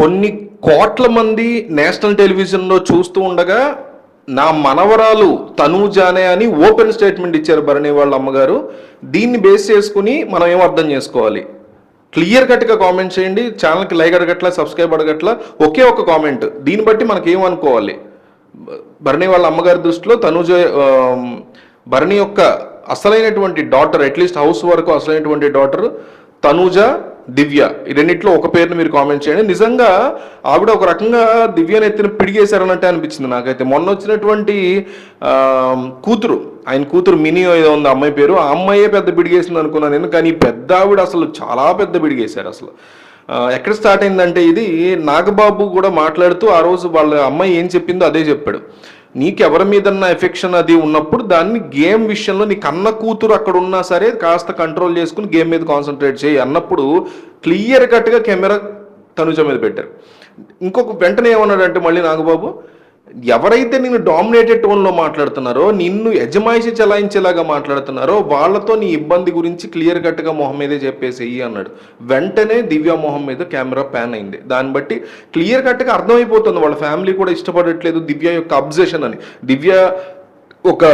కొన్ని కోట్ల మంది నేషనల్ టెలివిజన్లో చూస్తూ ఉండగా నా మనవరాలు తనూజానే అని ఓపెన్ స్టేట్మెంట్ ఇచ్చారు భరణి వాళ్ళ అమ్మగారు. దీన్ని బేస్ చేసుకుని మనం ఏం అర్థం చేసుకోవాలి? క్లియర్ కట్గా కామెంట్ చేయండి. ఛానల్కి లైక్ అడగట్లా సబ్స్క్రైబ్ అడగట్లా ఒకే ఒక కామెంట్. దీన్ని బట్టి మనకి ఏమనుకోవాలి భరణి వాళ్ళ అమ్మగారి దృష్టిలో తనూజ భరణి యొక్క అసలైనటువంటి డాటర్ అట్లీస్ట్ హౌస్ వరకు అసలైనటువంటి డాటర్ తనూజ దివ్య. ఈ రెండిట్లో ఒక పేరుని మీరు కామెంట్ చేయండి. నిజంగా ఆవిడ ఒక రకంగా దివ్యని ఎత్తిన పిడిగేశారన్నట్టే అనిపించింది నాకైతే. మొన్న వచ్చినటువంటి కూతురు ఆయన కూతురు మినీ ఏదో ఉంది అమ్మాయి పేరు. ఆ అమ్మాయే పెద్ద బిడిగేసింది అనుకున్నాను నేను కానీ పెద్ద ఆవిడ అసలు చాలా పెద్ద బిడిగేశారు అసలు. ఎక్కడ స్టార్ట్ అయిందంటే ఇది నాగబాబు కూడా మాట్లాడుతూ ఆ రోజు వాళ్ళ అమ్మాయి ఏం చెప్పిందో అదే చెప్పాడు. నీకు ఎవరి మీదన్నా ఎఫెక్షన్ అది ఉన్నప్పుడు దాన్ని గేమ్ విషయంలో నీ కన్న కూతురు అక్కడ ఉన్నా సరే కాస్త కంట్రోల్ చేసుకుని గేమ్ మీద కాన్సన్ట్రేట్ చేయి అన్నప్పుడు క్లియర్ కట్గా కెమెరా తనుజ మీద పెట్టారు. ఇంకొక వెంటనే ఏమన్నాడంటే మళ్ళీ నాగబాబు ఎవరైతే నిన్ను డామినేటెడ్ టోన్లో మాట్లాడుతున్నారో నిన్ను యజమాయిషి చలాయించేలాగా మాట్లాడుతున్నారో వాళ్ళతో నీ ఇబ్బంది గురించి క్లియర్ కట్గా మొహం మీదే చెప్పేసేయి అన్నాడు. వెంటనే దివ్య మొహం మీద కెమెరా ప్యాన్ అయింది. దాన్ని బట్టి క్లియర్ కట్గా అర్థమైపోతుంది. వాళ్ళ ఫ్యామిలీ కూడా ఇష్టపడట్లేదు దివ్య యొక్క అబ్జెషన్ అని. దివ్య ఒక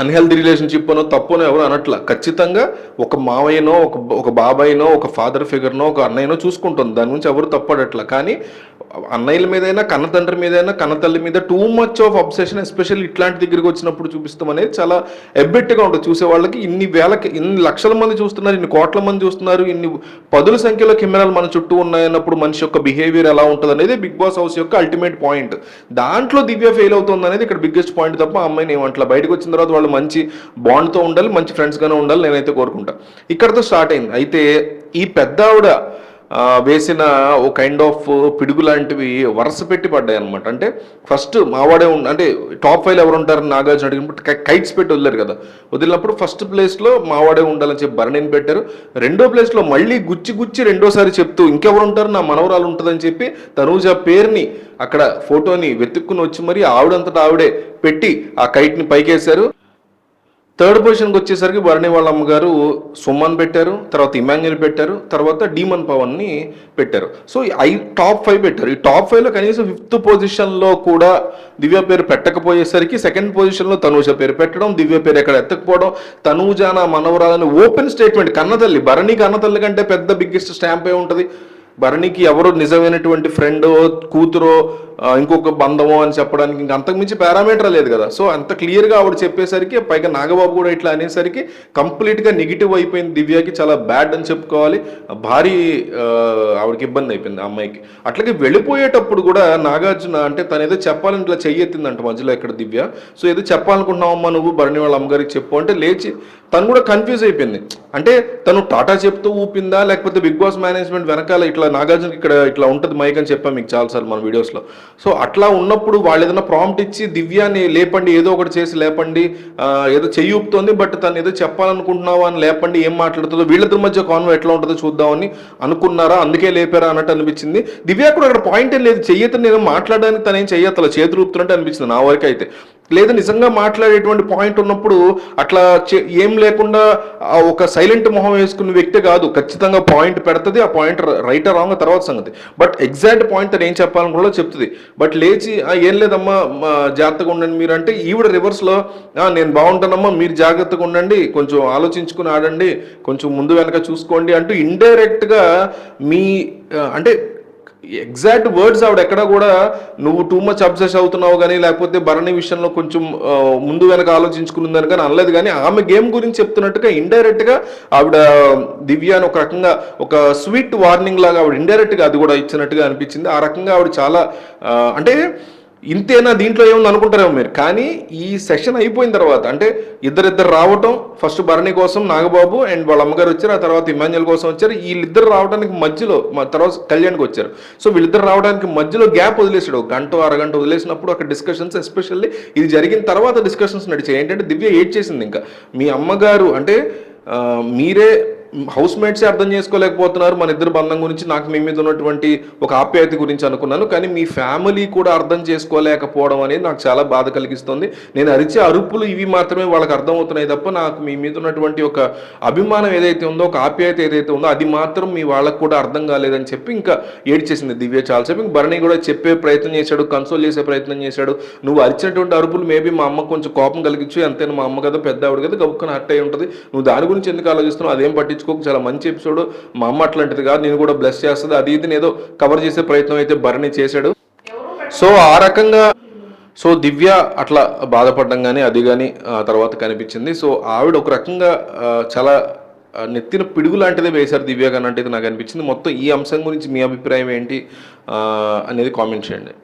అన్హెల్దీ రిలేషన్షిప్ అనో తప్పునో ఎవరు అనట్ల. ఖచ్చితంగా ఒక మావయ్యనో ఒక ఒక బాబాయ్నో ఒక ఫాదర్ ఫిగర్నో ఒక అన్నయ్యనో చూసుకుంటుంది. దాని గురించి ఎవరు తప్పడట్ల. కానీ అన్నయ్యల మీదైనా కన్న తండ్రి మీదైనా కన్న తల్లి మీద too much of obsession especially ఇట్లాంటి దగ్గరికి వచ్చినప్పుడు చూపిస్తాం అనేది చాలా ఎబ్బెట్టుగా ఉంటుంది. చూసే వాళ్ళకి ఇన్ని వేలకి ఇన్ని లక్షల మంది చూస్తున్నారు ఇన్ని కోట్ల మంది చూస్తున్నారు ఇన్ని పదుల సంఖ్యలో కెమెరాలు మన చుట్టూ ఉన్నాయన్నప్పుడు మనిషి యొక్క బిహేవియర్ ఎలా ఉంటుంది అనేది బిగ్ బాస్ హౌస్ యొక్క అల్టిమేట్ పాయింట్ దాంట్లో దివ్య ఫెయిల్ అవుతుంది అనేది ఇక్కడ బిగ్గెస్ట్ పాయింట్ తప్ప అమ్మాయిని ఏమంటలా బయటకు వచ్చిన తర్వాత వాళ్ళు మంచి బాండ్తో ఉండాలి మంచి ఫ్రెండ్స్గానే ఉండాలి నేనైతే కోరుకుంటా. ఇక్కడతో స్టార్ట్ అయింది. అయితే ఈ పెద్ద ఆవిడ వేసిన ఓ కైండ్ ఆఫ్ పిడుగు లాంటివి వరుస పెట్టి పడ్డాయి అనమాట అంటే ఫస్ట్ మావాడే ఉండ అంటే టాప్ ఫైవ్ ఎవరు ఉంటారని నాగార్జున అడిగినప్పుడు కైట్స్ పెట్టి వదిలేరు కదా. వదిలినప్పుడు ఫస్ట్ ప్లేస్లో మావాడే ఉండాలని చెప్పి భరణిని పెట్టారు. రెండో ప్లేస్లో మళ్ళీ గుచ్చి గుచ్చి రెండోసారి చెప్తూ ఇంకెవరు ఉంటారు నా మనవరాలు ఉంటుందని చెప్పి తనూజ పేరుని అక్కడ ఫోటోని వెతుక్కుని వచ్చి మరి ఆవిడంతటా ఆవిడే పెట్టి ఆ కైట్ని పైకేశారు. థర్డ్ పొజిషన్కి వచ్చేసరికి భరణి వాళ్ళ అమ్మగారు సుమన్ పెట్టారు తర్వాత ఇమాన్యుల్ పెట్టారు తర్వాత డీమన్ పవన్ని పెట్టారు. సో ఈ ఐ టాప్ ఫైవ్ పెట్టారు. ఈ టాప్ ఫైవ్లో కనీసం ఫిఫ్త్ పొజిషన్లో కూడా దివ్య పేరు పెట్టకపోయేసరికి సెకండ్ పొజిషన్లో తనూజ పేరు పెట్టడం దివ్య పేరు ఎక్కడ ఎత్తకపోవడం తనూజ నా మనవరాలని ఓపెన్ స్టేట్మెంట్ కన్నతల్లి భరణి కన్నతల్లి కంటే పెద్ద బిగ్గెస్ట్ స్టాంప్ ఏ ఉంటుంది. భరణికి ఎవరు నిజమైనటువంటి ఫ్రెండో కూతురో ఇంకొక బంధమో అని చెప్పడానికి ఇంకా అంతకుమించి పారామీటర్ లేదు కదా. సో అంత క్లియర్గా ఆవిడ చెప్పేసరికి పైగా నాగబాబు కూడా ఇట్లా అనేసరికి కంప్లీట్గా నెగిటివ్ అయిపోయింది దివ్యాకి చాలా బ్యాడ్ అని చెప్పుకోవాలి. భారీ ఆవిడకి ఇబ్బంది అయిపోయింది ఆ అమ్మాయికి. అట్లాగే వెళ్ళిపోయేటప్పుడు కూడా నాగార్జున అంటే తను ఏదో చెప్పాలని ఇట్లా చెయ్యెత్తిందంట మధ్యలో ఇక్కడ దివ్య. సో ఏదో చెప్పాలనుకుంటున్నావమ్మా నువ్వు భరణి వాళ్ళ అమ్మగారికి చెప్పు అంటే లేచి తను కూడా కన్ఫ్యూజ్ అయిపోయింది. అంటే తను టాటా చెప్తూ ఊపిందా లేకపోతే బిగ్ బాస్ మేనేజ్మెంట్ వెనకాల ఇట్లా నాగార్జున ఇక్కడ ఇట్లా ఉంటుంది మైక్ అని చెప్పాం మీకు చాలాసార్లు మన వీడియోస్లో సో అట్లా ఉన్నప్పుడు వాళ్ళు ఏదైనా ప్రాంప్ట్ ఇచ్చి దివ్యాని లేపండి ఏదో ఒకటి చేసి లేపండి ఏదో చెయ్యూపుతోంది బట్ తను ఏదో చెప్పాలనుకుంటున్నావా అని లేపండి ఏం మాట్లాడుతుందో వీళ్ళిద్దరి మధ్య కాన్వ ఎట్లా ఉంటుందో చూద్దామని అనుకున్నారా? అందుకే లేపారా అన్నట్టు అనిపించింది. దివ్య కూడా అక్కడ పాయింట్ ఏం లేదు. చెయ్యతను నేను మాట్లాడడానికి తను ఏం చెయ్యతల చేతులు అనిపించింది నా వరకు అయితే లేదా నిజంగా మాట్లాడేటువంటి పాయింట్ ఉన్నప్పుడు అట్లా చే- ఏం లేకుండా ఒక సైలెంట్ మొహం వేసుకున్న వ్యక్తి కాదు. ఖచ్చితంగా పాయింట్ పెడుతుంది ఆ పాయింట్ రైట్ రాంగ్ తర్వాత సంగతి. బట్ ఎగ్జాక్ట్ పాయింట్ ఏం చెప్పాలని కూడా చెప్తుంది. బట్ లేచి ఏం లేదమ్మా మా జాగ్రత్తగా ఉండండి మీరు అంటే ఈవిడ రివర్స్లో నేను బాగుంటానమ్మా మీరు జాగ్రత్తగా ఉండండి కొంచెం ఆలోచించుకుని ఆడండి కొంచెం ముందు వెనక చూసుకోండి అంటూ ఇండైరెక్ట్గా మీ అంటే ఎగ్జాక్ట్ వర్డ్స్ ఆవిడ ఎక్కడ కూడా నువ్వు టూ మచ్ అబ్సెస్ అవుతున్నావు కానీ లేకపోతే భరణి విషయంలో కొంచెం ముందు వెనక ఆలోచించుకున్నదని కానీ అనలేదు కానీ ఆమె గేమ్ గురించి చెప్తున్నట్టుగా ఇండైరెక్ట్గా ఆవిడ దివ్య అని ఒక రకంగా ఒక స్వీట్ వార్నింగ్ లాగా ఆవిడ ఇండైరెక్ట్గా అది కూడా ఇచ్చినట్టుగా అనిపించింది. ఆ రకంగా ఆవిడ చాలా అంటే ఇంతేనా దీంట్లో ఏముంది అనుకుంటారేమో మీరు. కానీ ఈ సెషన్ అయిపోయిన తర్వాత అంటే ఇద్దరిద్దరు రావటం ఫస్ట్ భరణి కోసం నాగబాబు అండ్ వాళ్ళ అమ్మగారు వచ్చారు ఆ తర్వాత ఇమాన్యుల్ కోసం వచ్చారు. వీళ్ళిద్దరు రావడానికి మధ్యలో తర్వాత కళ్యాణ్కి వచ్చారు. సో వీళ్ళిద్దరు రావడానికి మధ్యలో గ్యాప్ వదిలేసాడు గంట అరగంట వదిలేసినప్పుడు అక్కడ డిస్కషన్స్ ఎస్పెషల్లీ ఇది జరిగిన తర్వాత డిస్కషన్స్ నడిచాయి. ఏంటంటే దివ్య ఏడ్ చేసింది ఇంకా. మీ అమ్మగారు అంటే మీరే హౌస్ మేట్సే అర్థం చేసుకోలేకపోతున్నారు. మన ఇద్దరు బంధం గురించి నాకు మీ మీద ఉన్నటువంటి ఒక ఆప్యాయత గురించి అనుకున్నాను. కానీ మీ ఫ్యామిలీ కూడా అర్థం చేసుకోలేకపోవడం అనేది నాకు చాలా బాధ కలిగిస్తుంది. నేను అరిచే అరుపులు ఇవి మాత్రమే వాళ్ళకి అర్థమవుతున్నాయి తప్ప నాకు మీ మీద ఉన్నటువంటి ఒక అభిమానం ఏదైతే ఉందో ఒక ఆప్యాయత ఏదైతే ఉందో అది మాత్రం మీ వాళ్ళకు కూడా అర్థం కాలేదని చెప్పి ఇంకా ఏడ్చేసింది దివ్య చాలాసేపు ఇంక భరణి కూడా చెప్పే ప్రయత్నం చేశాడు కన్సోల్ చేసే ప్రయత్నం చేశాడు. నువ్వు అరిచినటువంటి అరుపులు మేబీ మా అమ్మ కొంచెం కోపం కలిగించు ఎంతైనా మా అమ్మ కదా పెద్ద ఆవిడ కదా గబుక్కన హర్ట్ అయి ఉంటుంది. నువ్వు దాని గురించి ఎందుకు ఆలోచిస్తున్నావు? అదేం తెచ్చుకోక చాలా మంచి ఎపిసోడ్. మా అమ్మ అట్లాంటిది కాదు నేను కూడా బ్లెస్ చేస్తుంది. అది ఇది ఏదో కవర్ చేసే ప్రయత్నం అయితే భరణి చేశాడు. సో ఆ రకంగా సో దివ్య అట్లా బాధపడడం కానీ అది కానీ తర్వాత కనిపించింది. సో ఆవిడ ఒక రకంగా చాలా నెత్తిన పిడుగు లాంటిదే వేశారు దివ్య గారు అంటే నాకు అనిపించింది. మొత్తం ఈ అంశం గురించి మీ అభిప్రాయం ఏంటి అనేది కామెంట్ చేయండి.